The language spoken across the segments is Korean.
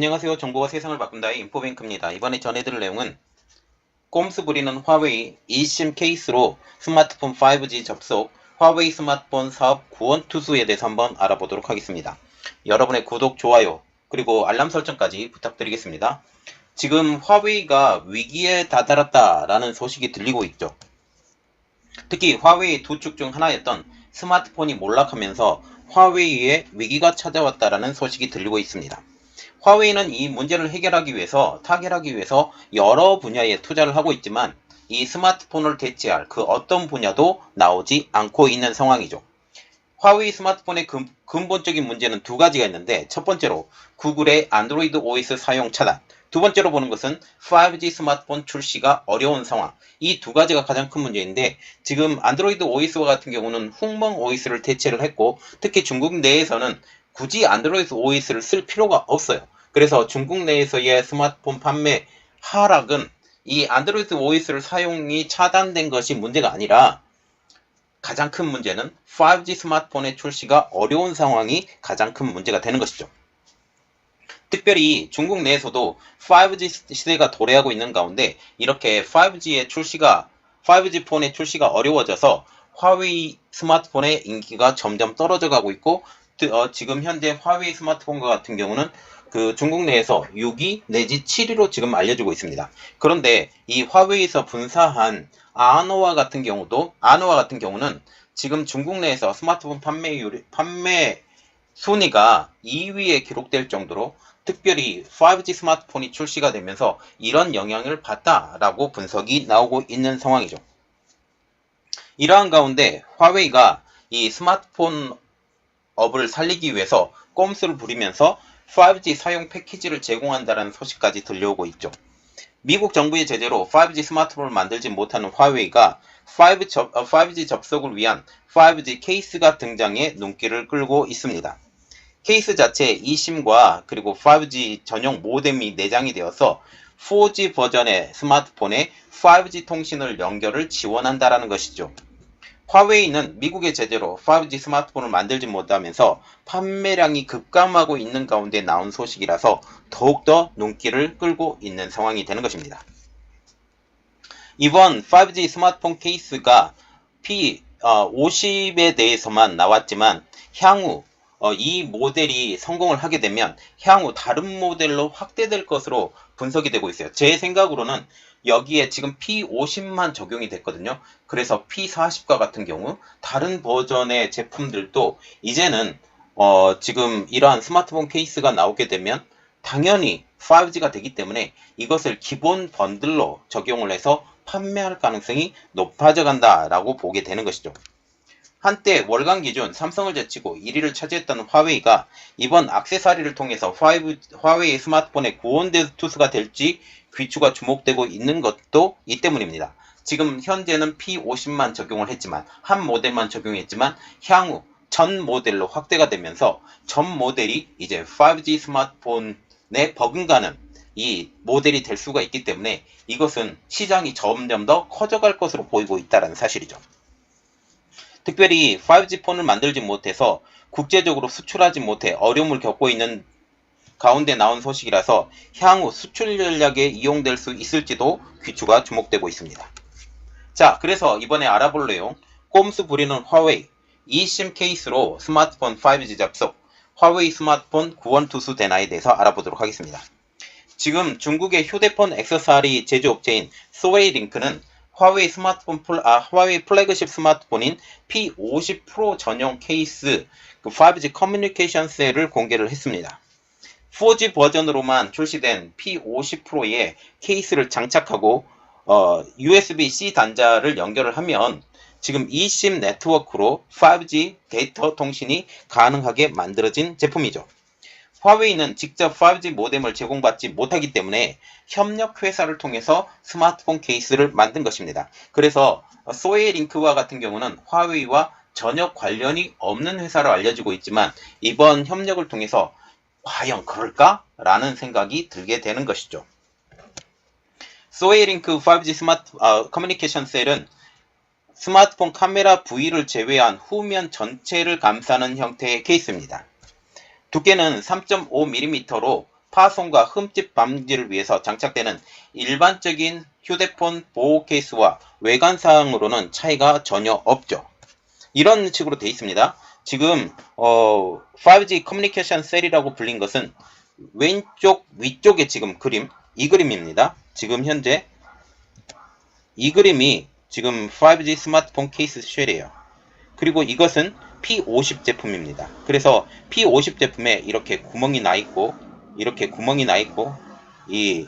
안녕하세요. 정보가 세상을 바꾼다의 인포뱅크입니다. 이번에 전해드릴 내용은 꼼수 부리는 화웨이 eSIM 케이스로 스마트폰 5G 접속 화웨이 스마트폰 사업 구원 투수에 대해서 한번 알아보도록 하겠습니다. 여러분의 구독, 좋아요, 그리고 알람 설정까지 부탁드리겠습니다. 지금 화웨이가 위기에 다다랐다라는 소식이 들리고 있죠. 특히 화웨이 두 축 중 하나였던 스마트폰이 몰락하면서 화웨이에 위기가 찾아왔다라는 소식이 들리고 있습니다. 화웨이는 이 문제를 해결하기 위해서 타결하기 위해서 여러 분야에 투자를 하고 있지만 이 스마트폰을 대체할 그 어떤 분야도 나오지 않고 있는 상황이죠. 화웨이 스마트폰의 근, 근본적인 문제는 두 가지가 있는데 첫 번째로 구글의 안드로이드 OS 사용 차단 두 번째로 보는 것은 5G 스마트폰 출시가 어려운 상황. 이 두 가지가 가장 큰 문제인데 지금 안드로이드 OS와 같은 경우는 훅멍 OS를 대체를 했고 특히 중국 내에서는 굳이 안드로이드 OS를 쓸 필요가 없어요. 그래서 중국 내에서의 스마트폰 판매 하락은 이 안드로이드 OS를 사용이 차단된 것이 문제가 아니라 가장 큰 문제는 5G 스마트폰의 출시가 어려운 상황이 가장 큰 문제가 되는 것이죠. 특별히 중국 내에서도 5G 시대가 도래하고 있는 가운데 이렇게 5G의 출시가 5G 폰의 출시가 어려워져서 화웨이 스마트폰의 인기가 점점 떨어져 가고 있고 어, 지금 현재 화웨이 스마트폰과 같은 경우는 그 중국 내에서 6위 내지 7위로 지금 알려지고 있습니다. 그런데 이 화웨이에서 분사한 아노와 같은 경우도 아노와 같은 경우는 지금 중국 내에서 스마트폰 판매율 판매 순위가 2위에 기록될 정도로 특별히 5G 스마트폰이 출시가 되면서 이런 영향을 받다라고 분석이 나오고 있는 상황이죠. 이러한 가운데 화웨이가 이 스마트폰 업을 살리기 위해서 꼼수를 부리면서 5G 사용 패키지를 제공한다는 소식까지 들려오고 있죠. 미국 정부의 제재로 5G 스마트폰을 만들지 못하는 화웨이가 5G, 접, 5G 접속을 위한 5G 케이스가 등장해 눈길을 끌고 있습니다. 케이스 자체에 eSIM과 그리고 5G 전용 모뎀이 내장이 되어서 4G 버전의 스마트폰에 5G 통신을 연결을 지원한다라는 것이죠. 화웨이는 미국의 제재로 5G 스마트폰을 만들지 못하면서 판매량이 급감하고 있는 가운데 나온 소식이라서 더욱더 눈길을 끌고 있는 상황이 되는 것입니다. 이번 5G 스마트폰 케이스가 P50에 대해서만 나왔지만 향후 이 모델이 성공을 하게 되면 향후 다른 모델로 확대될 것으로 분석이 되고 있어요. 제 생각으로는 여기에 지금 P50만 적용이 됐거든요. 그래서 P40과 같은 경우 다른 버전의 제품들도 이제는 어 지금 이러한 스마트폰 케이스가 나오게 되면 당연히 5G가 되기 때문에 이것을 기본 번들로 적용을 해서 판매할 가능성이 높아져 간다라고 보게 되는 것이죠. 한때 월간 기준 삼성을 제치고 1위를 차지했던 화웨이가 이번 악세사리를 통해서 5, 화웨이 스마트폰의 구원대 투수가 될지 귀추가 주목되고 있는 것도 이 때문입니다. 지금 현재는 P50만 적용을 했지만 한 모델만 적용했지만 향후 전 모델로 확대가 되면서 전 모델이 이제 5G 스마트폰에 버금가는 이 모델이 될 수가 있기 때문에 이것은 시장이 점점 더 커져갈 것으로 보이고 있다는 사실이죠. 특별히 5G 폰을 만들지 못해서 국제적으로 수출하지 못해 어려움을 겪고 있는 가운데 나온 소식이라서 향후 수출 전략에 이용될 수 있을지도 귀추가 주목되고 있습니다. 자, 그래서 이번에 알아볼 내용 꼼수 부리는 화웨이 eSIM 케이스로 스마트폰 5G 접속 화웨이 스마트폰 구원 투수 대나에 대해서 알아보도록 하겠습니다. 지금 중국의 휴대폰 액세서리 제조업체인 소웨이 링크는 화웨이 스마트폰 플, 아, 화웨이 플래그십 스마트폰인 P50 프로 전용 케이스 그 5G 커뮤니케이션 셀을 공개를 했습니다. 4G 버전으로만 출시된 P50 프로에 케이스를 장착하고 어, USB-C 단자를 연결을 하면 지금 eSIM 네트워크로 5G 데이터 통신이 가능하게 만들어진 제품이죠. 화웨이는 직접 5G 모뎀을 제공받지 못하기 때문에 협력 회사를 통해서 스마트폰 케이스를 만든 것입니다. 그래서 소웨이링크와 같은 경우는 화웨이와 전혀 관련이 없는 회사로 알려지고 있지만 이번 협력을 통해서 과연 그럴까? 라는 생각이 들게 되는 것이죠. 소웨이링크 5G 스마트 어, 커뮤니케이션 셀은 스마트폰 카메라 부위를 제외한 후면 전체를 감싸는 형태의 케이스입니다. 두께는 3.5mm로 파손과 흠집 방지를 위해서 장착되는 일반적인 휴대폰 보호 케이스와 외관상으로는 차이가 전혀 없죠. 이런 식으로 되어 있습니다. 지금 어, 5G 커뮤니케이션 셀이라고 불린 것은 왼쪽 위쪽에 지금 그림 이 그림입니다. 지금 현재 이 그림이 지금 5G 스마트폰 케이스 쉘이에요. 그리고 이것은 P50 제품입니다. 그래서 P50 제품에 이렇게 구멍이 나 있고 이렇게 구멍이 나 있고 이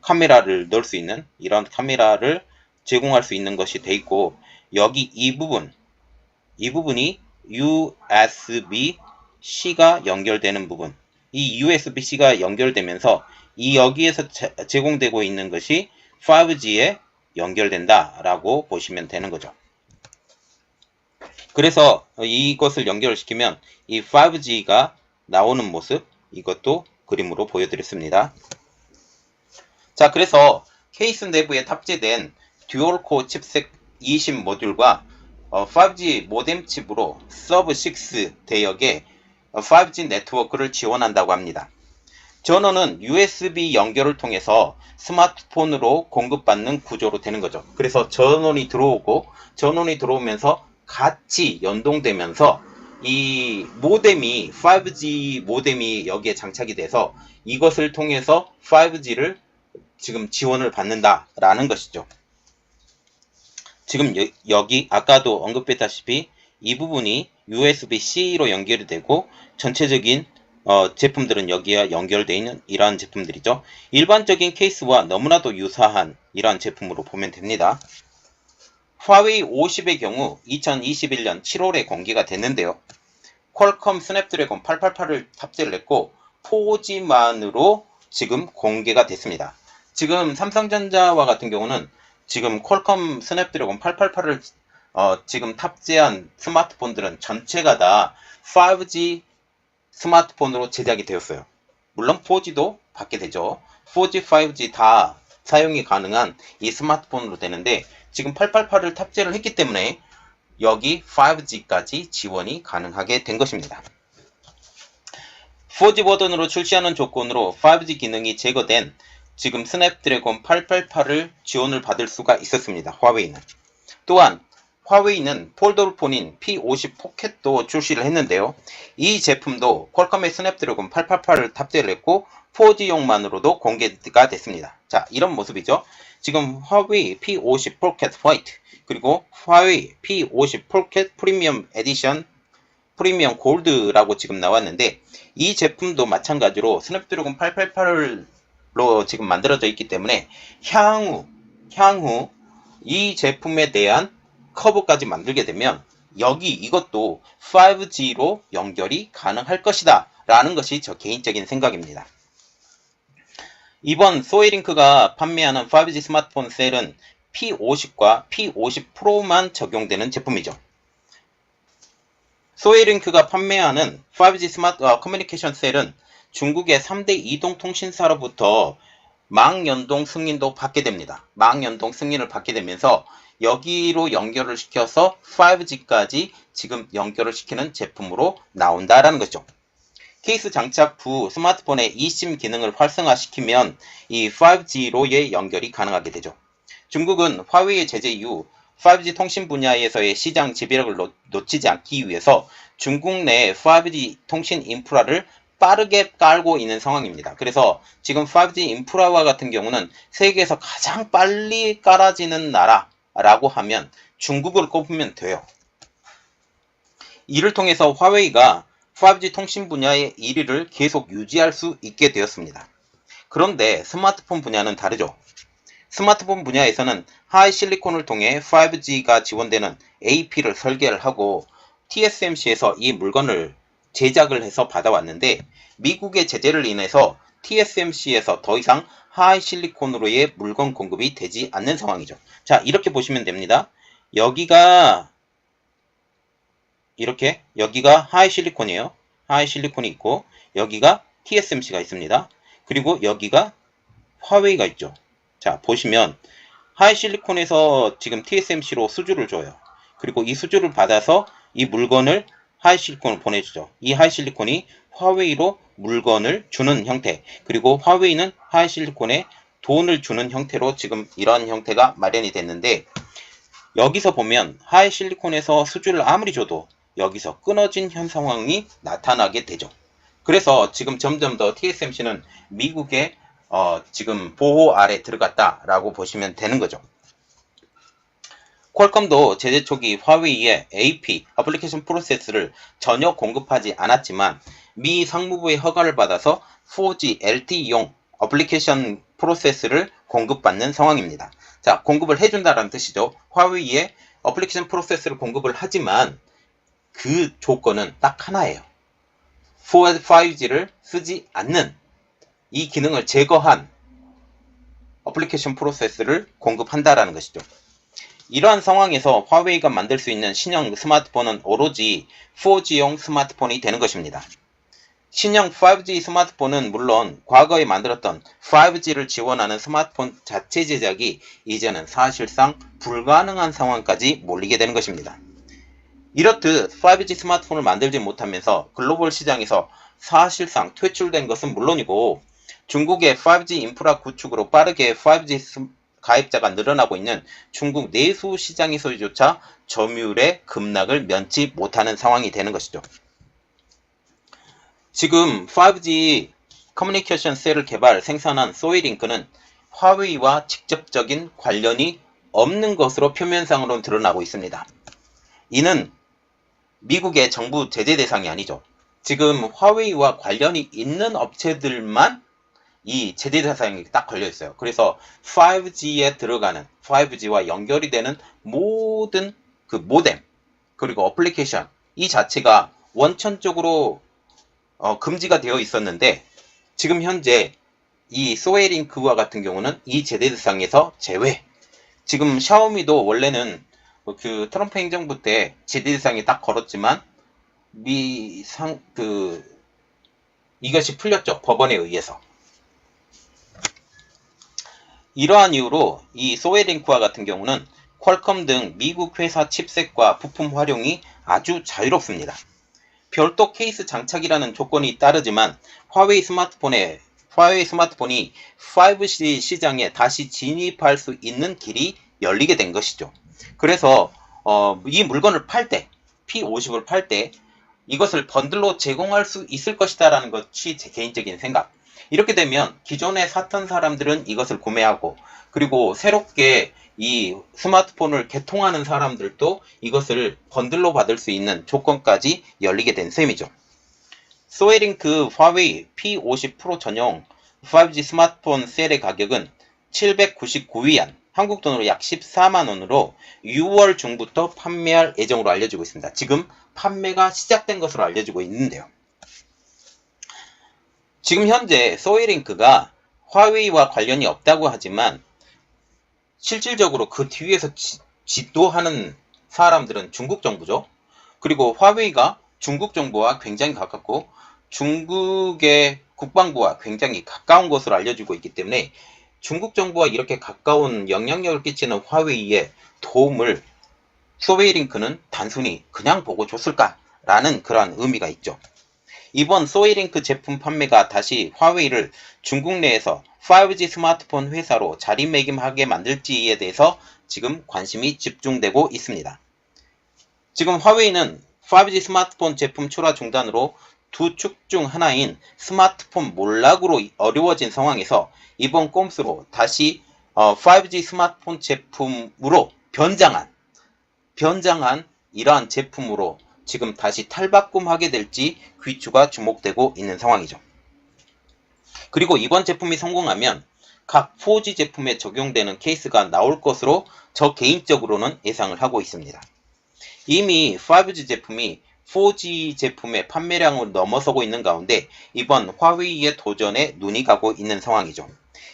카메라를 넣을 수 있는 이런 카메라를 제공할 수 있는 것이 돼 있고 여기 이 부분 이 부분이 USB-C가 연결되는 부분 이 USB-C가 연결되면서 이 여기에서 제- 제공되고 있는 것이 5G에 연결된다라고 보시면 되는 거죠. 그래서 이것을 연결시키면 이 5G가 나오는 모습 이것도 그림으로 보여드렸습니다. 자, 그래서 케이스 내부에 탑재된 듀얼코어 칩셋 20 모듈과 어, 5G 모뎀 칩으로 서브 6 대역의 어, 5G 네트워크를 지원한다고 합니다. 전원은 USB 연결을 통해서 스마트폰으로 공급받는 구조로 되는 거죠. 그래서 전원이 들어오고 전원이 들어오면서 같이 연동되면서 이 모뎀이 5G 모뎀이 여기에 장착이 돼서 이것을 통해서 5G를 지금 지원을 받는다라는 것이죠. 지금 여, 기 아까도 언급했다시피 이 부분이 USB-C로 연결이 되고 전체적인 어, 제품들은 여기에 연결되어 있는 이러한 제품들이죠. 일반적인 케이스와 너무나도 유사한 이러한 제품으로 보면 됩니다. 화웨이 50의 경우 2021년 7월에 공개가 됐는데요. 퀄컴 스냅드래곤 888을 탑재를 했고 4G만으로 지금 공개가 됐습니다. 지금 삼성전자와 같은 경우는 지금 퀄컴 스냅드래곤 888을 어, 지금 탑재한 스마트폰들은 전체가 다 5G 스마트폰으로 제작이 되었어요. 물론 4G도 받게 되죠. 4G, 5G 다 사용이 가능한 이 스마트폰으로 되는데 지금 888을 탑재를 했기 때문에 여기 5G까지 지원이 가능하게 된 것입니다. 4G 버전으로 출시하는 조건으로 5G 기능이 제거된 지금 스냅드래곤 888을 지원을 받을 수가 있었습니다. 화웨이는. 또한 화웨이는 폴더폰인 P50 포켓도 출시를 했는데요. 이 제품도 퀄컴의 스냅드래곤 888을 탑재를 했고 4G용만으로도 공개가 됐습니다. 자, 이런 모습이죠. 지금 화웨이 P50 포켓 화이트 그리고 화웨이 P50 포켓 프리미엄 에디션 프리미엄 골드라고 지금 나왔는데 이 제품도 마찬가지로 스냅드래곤 888로 지금 만들어져 있기 때문에 향후 향후 이 제품에 대한 커브까지 만들게 되면 여기 이것도 5G로 연결이 가능할 것이다 라는 것이 저 개인적인 생각입니다. 이번 소이링크가 판매하는 5G 스마트폰 셀은 P50과 P50 프로만 적용되는 제품이죠. 소이링크가 판매하는 5G 스마트 어, 커뮤니케이션 셀은 중국의 3대 이동 통신사로부터 망연동 승인도 받게 됩니다. 망연동 승인을 받게 되면서 여기로 연결을 시켜서 5G까지 지금 연결을 시키는 제품으로 나온다라는 거죠. 케이스 장착 후 스마트폰의 eSIM 기능을 활성화시키면 이 5G로의 연결이 가능하게 되죠. 중국은 화웨이 제재 이후 5G 통신 분야에서의 시장 지배력을 놓, 놓치지 않기 위해서 중국 내 5G 통신 인프라를 빠르게 깔고 있는 상황입니다. 그래서 지금 5G 인프라와 같은 경우는 세계에서 가장 빨리 깔아지는 나라라고 하면 중국을 꼽으면 돼요. 이를 통해서 화웨이가 5G 통신 분야의 1위를 계속 유지할 수 있게 되었습니다. 그런데 스마트폰 분야는 다르죠. 스마트폰 분야에서는 하이 실리콘을 통해 5G가 지원되는 AP를 설계를 하고 TSMC에서 이 물건을 제작을 해서 받아왔는데 미국의 제재를 인해서 TSMC에서 더 이상 하이 실리콘으로의 물건 공급이 되지 않는 상황이죠. 자, 이렇게 보시면 됩니다. 여기가 이렇게 여기가 하이 실리콘이에요. 하이 실리콘이 있고 여기가 TSMC가 있습니다. 그리고 여기가 화웨이가 있죠. 자, 보시면 하이 실리콘에서 지금 TSMC로 수주를 줘요. 그리고 이 수주를 받아서 이 물건을 하이 실리콘을 보내주죠. 이 하이 실리콘이 화웨이로 물건을 주는 형태, 그리고 화웨이는 하이 실리콘에 돈을 주는 형태로 지금 이런 형태가 마련이 됐는데, 여기서 보면 하이 실리콘에서 수주를 아무리 줘도 여기서 끊어진 현 상황이 나타나게 되죠. 그래서 지금 점점 더 TSMC는 미국의 어, 지금 보호 아래 들어갔다라고 보시면 되는 거죠. 퀄컴도 제재 초기 화웨이의 AP 애플리케이션 프로세스를 전혀 공급하지 않았지만 미 상무부의 허가를 받아서 4G LTE용 애플리케이션 프로세스를 공급받는 상황입니다. 자, 공급을 해준다라는 뜻이죠. 화웨이의 애플리케이션 프로세스를 공급을 하지만 그 조건은 딱 하나예요. 5G를 쓰지 않는 이 기능을 제거한 애플리케이션 프로세스를 공급한다라는 것이죠. 이러한 상황에서 화웨이가 만들 수 있는 신형 스마트폰은 오로지 4G용 스마트폰이 되는 것입니다. 신형 5G 스마트폰은 물론 과거에 만들었던 5G를 지원하는 스마트폰 자체 제작이 이제는 사실상 불가능한 상황까지 몰리게 되는 것입니다. 이렇듯 5G 스마트폰을 만들지 못하면서 글로벌 시장에서 사실상 퇴출된 것은 물론이고 중국의 5G 인프라 구축으로 빠르게 5G 가입자가 늘어나고 있는 중국 내수 시장에서조차 점유율의 급락을 면치 못하는 상황이 되는 것이죠. 지금 5G 커뮤니케이션 셀을 개발 생산한 소이링크는 화웨이와 직접적인 관련이 없는 것으로 표면상으로 드러나고 있습니다. 이는 미국의 정부 제재 대상이 아니죠. 지금 화웨이와 관련이 있는 업체들만 이 제재 대상이 딱 걸려 있어요. 그래서 5G에 들어가는 5G와 연결이 되는 모든 그 모뎀 그리고 어플리케이션 이 자체가 원천적으로 어, 금지가 되어 있었는데 지금 현재 이 소웨링크와 같은 경우는 이 제재 대상에서 제외. 지금 샤오미도 원래는 그 트럼프 행정부 때 제재 대상이 딱 걸었지만 미상 그 이것이 풀렸죠 법원에 의해서. 이러한 이유로 이 소웨링크와 같은 경우는 퀄컴 등 미국 회사 칩셋과 부품 활용이 아주 자유롭습니다. 별도 케이스 장착이라는 조건이 따르지만 화웨이 스마트폰에 화웨이 스마트폰이 5G 시장에 다시 진입할 수 있는 길이 열리게 된 것이죠. 그래서 어, 이 물건을 팔 때, P50을 팔 때 이것을 번들로 제공할 수 있을 것이다라는 것이 제 개인적인 생각. 이렇게 되면 기존에 샀던 사람들은 이것을 구매하고 그리고 새롭게 이 스마트폰을 개통하는 사람들도 이것을 번들로 받을 수 있는 조건까지 열리게 된 셈이죠. 소웨링크 화웨이 P50 프로 전용 5G 스마트폰 셀의 가격은 799위안, 한국 돈으로 약 14만 원으로 6월 중부터 판매할 예정으로 알려지고 있습니다. 지금 판매가 시작된 것으로 알려지고 있는데요. 지금 현재 소이링크가 화웨이와 관련이 없다고 하지만 실질적으로 그 뒤에서 지, 지도하는 사람들은 중국 정부죠. 그리고 화웨이가 중국 정부와 굉장히 가깝고 중국의 국방부와 굉장히 가까운 것으로 알려지고 있기 때문에 중국 정부와 이렇게 가까운 영향력을 끼치는 화웨이의 도움을 소웨이링크는 단순히 그냥 보고 줬을까라는 그러한 의미가 있죠. 이번 소이링크 제품 판매가 다시 화웨이를 중국 내에서 5G 스마트폰 회사로 자리매김하게 만들지에 대해서 지금 관심이 집중되고 있습니다. 지금 화웨이는 5G 스마트폰 제품 출하 중단으로 두 축 중 하나인 스마트폰 몰락으로 어려워진 상황에서 이번 꼼수로 다시 5G 어, 스마트폰 제품으로 변장한 변장한 이러한 제품으로 지금 다시 탈바꿈하게 될지 귀추가 주목되고 있는 상황이죠. 그리고 이번 제품이 성공하면 각 4G 제품에 적용되는 케이스가 나올 것으로 저 개인적으로는 예상을 하고 있습니다. 이미 5G 제품이 4G 제품의 판매량을 넘어서고 있는 가운데 이번 화웨이의 도전에 눈이 가고 있는 상황이죠.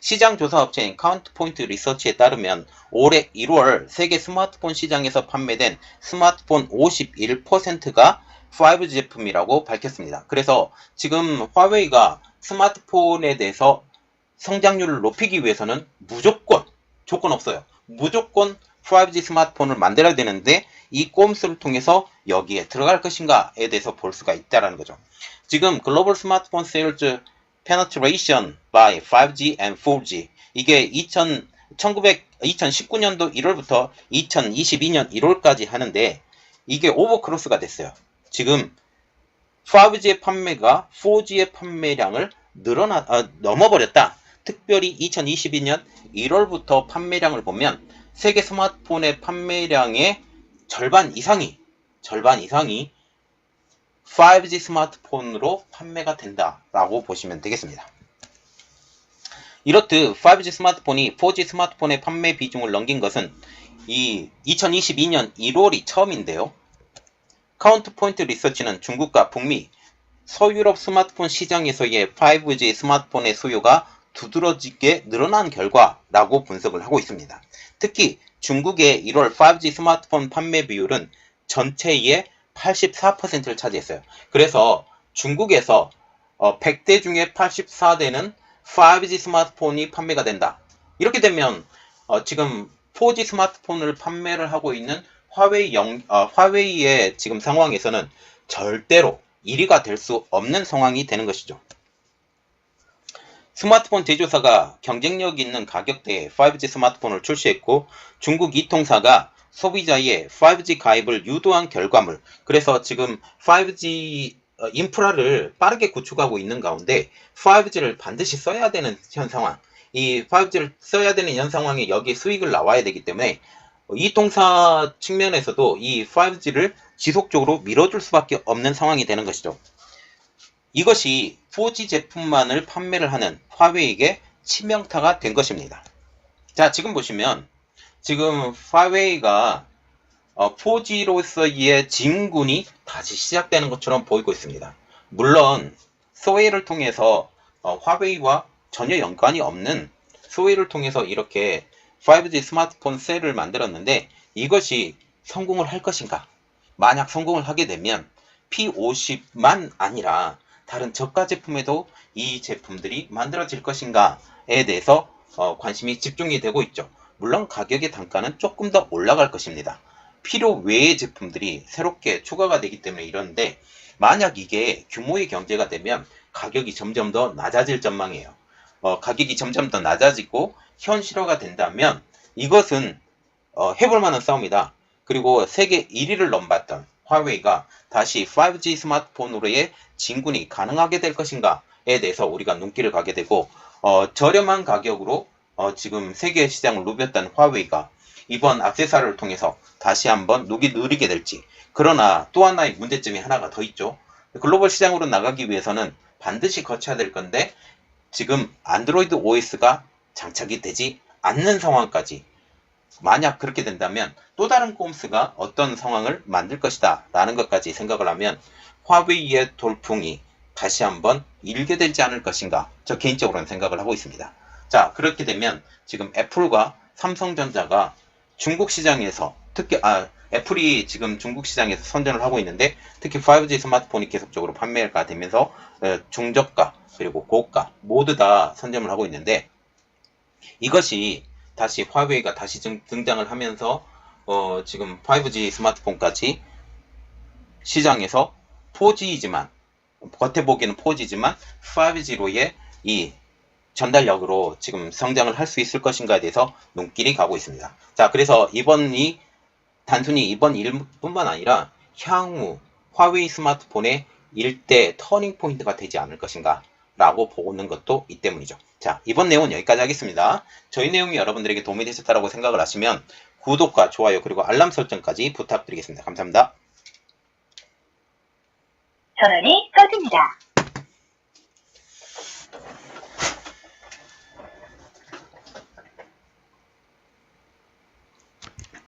시장 조사 업체인 카운트포인트 리서치에 따르면 올해 1월 세계 스마트폰 시장에서 판매된 스마트폰 51%가 5G 제품이라고 밝혔습니다. 그래서 지금 화웨이가 스마트폰에 대해서 성장률을 높이기 위해서는 무조건 조건 없어요. 무조건 5G 스마트폰을 만들어야 되는데 이 꼼수를 통해서 여기에 들어갈 것인가에 대해서 볼 수가 있다라는 거죠. 지금 글로벌 스마트폰 세일즈 penetration by 5G and 4G 이게 2000, 1900, 2019년도 1월부터 2022년 1월까지 하는데 이게 오버크로스가 됐어요. 지금 5G의 판매가 4G의 판매량을 늘어나 아, 넘어버렸다. 특별히 2022년 1월부터 판매량을 보면 세계 스마트폰의 판매량의 절반 이상이 절반 이상이 5G 스마트폰으로 판매가 된다라고 보시면 되겠습니다. 이렇듯 5G 스마트폰이 4G 스마트폰의 판매 비중을 넘긴 것은 이 2022년 1월이 처음인데요. 카운트 포인트 리서치는 중국과 북미, 서유럽 스마트폰 시장에서의 5G 스마트폰의 수요가 두드러지게 늘어난 결과라고 분석을 하고 있습니다. 특히 중국의 1월 5G 스마트폰 판매 비율은 전체의 84%를 차지했어요. 그래서 중국에서 100대 중에 84대는 5G 스마트폰이 판매가 된다. 이렇게 되면 어, 지금 4G 스마트폰을 판매를 하고 있는 화웨이 영, 어, 화웨이의 지금 상황에서는 절대로 1위가 될 수 없는 상황이 되는 것이죠. 스마트폰 제조사가 경쟁력 있는 가격대에 5G 스마트폰을 출시했고 중국 이통사가 소비자의 5G 가입을 유도한 결과물. 그래서 지금 5G 어, 인프라를 빠르게 구축하고 있는 가운데 5G를 반드시 써야 되는 현 상황. 이 5G를 써야 되는 현 상황에 여기에 수익을 나와야 되기 때문에 이통사 측면에서도 이 5G를 지속적으로 밀어줄 수밖에 없는 상황이 되는 것이죠. 이것이 4G 제품만을 판매를 하는 화웨이에게 치명타가 된 것입니다. 자, 지금 보시면 지금 화웨이가 4G로서의 진군이 다시 시작되는 것처럼 보이고 있습니다. 물론 소웨이를 통해서 어, 화웨이와 전혀 연관이 없는 소웨이를 통해서 이렇게 5G 스마트폰 셀을 만들었는데 이것이 성공을 할 것인가? 만약 성공을 하게 되면 P50만 아니라 다른 저가 제품에도 이 제품들이 만들어질 것인가에 대해서 어, 관심이 집중이 되고 있죠. 물론 가격의 단가는 조금 더 올라갈 것입니다. 필요 외의 제품들이 새롭게 추가가 되기 때문에 이런데 만약 이게 규모의 경제가 되면 가격이 점점 더 낮아질 전망이에요. 어, 가격이 점점 더 낮아지고 현실화가 된다면 이것은 어, 해볼 만한 싸움이다. 그리고 세계 1위를 넘봤던 화웨이가 다시 5G 스마트폰으로의 진군이 가능하게 될 것인가에 대해서 우리가 눈길을 가게 되고 어, 저렴한 가격으로 어, 지금 세계 시장을 누볐던 화웨이가 이번 악세사를 통해서 다시 한번 누기 누리게 될지 그러나 또 하나의 문제점이 하나가 더 있죠. 글로벌 시장으로 나가기 위해서는 반드시 거쳐야 될 건데 지금 안드로이드 OS가 장착이 되지 않는 상황까지 만약 그렇게 된다면 또 다른 꼼수가 어떤 상황을 만들 것이다 라는 것까지 생각을 하면 화웨이의 돌풍이 다시 한번 일게 되지 않을 것인가 저 개인적으로는 생각을 하고 있습니다. 자 그렇게 되면 지금 애플과 삼성전자가 중국 시장에서 특히 아 애플이 지금 중국 시장에서 선전을 하고 있는데 특히 5G 스마트폰이 계속적으로 판매가 되면서 어, 중저가 그리고 고가 모두 다 선점을 하고 있는데 이것이 다시 화웨이가 다시 등- 등장을 하면서 어, 지금 5G 스마트폰까지 시장에서 4G이지만 겉에 보기에는 4G지만 5G로의 이 전달력으로 지금 성장을 할 수 있을 것인가에 대해서 눈길이 가고 있습니다. 자, 그래서 이번이 단순히 이번 일뿐만 아니라 향후 화웨이 스마트폰의 일대 터닝 포인트가 되지 않을 것인가 라고 보는 것도 이 때문이죠. 자, 이번 내용은 여기까지 하겠습니다. 저희 내용이 여러분들에게 도움이 되셨다고 생각을 하시면 구독과 좋아요 그리고 알람 설정까지 부탁드리겠습니다. 감사합니다. 전원이 꺼집니다.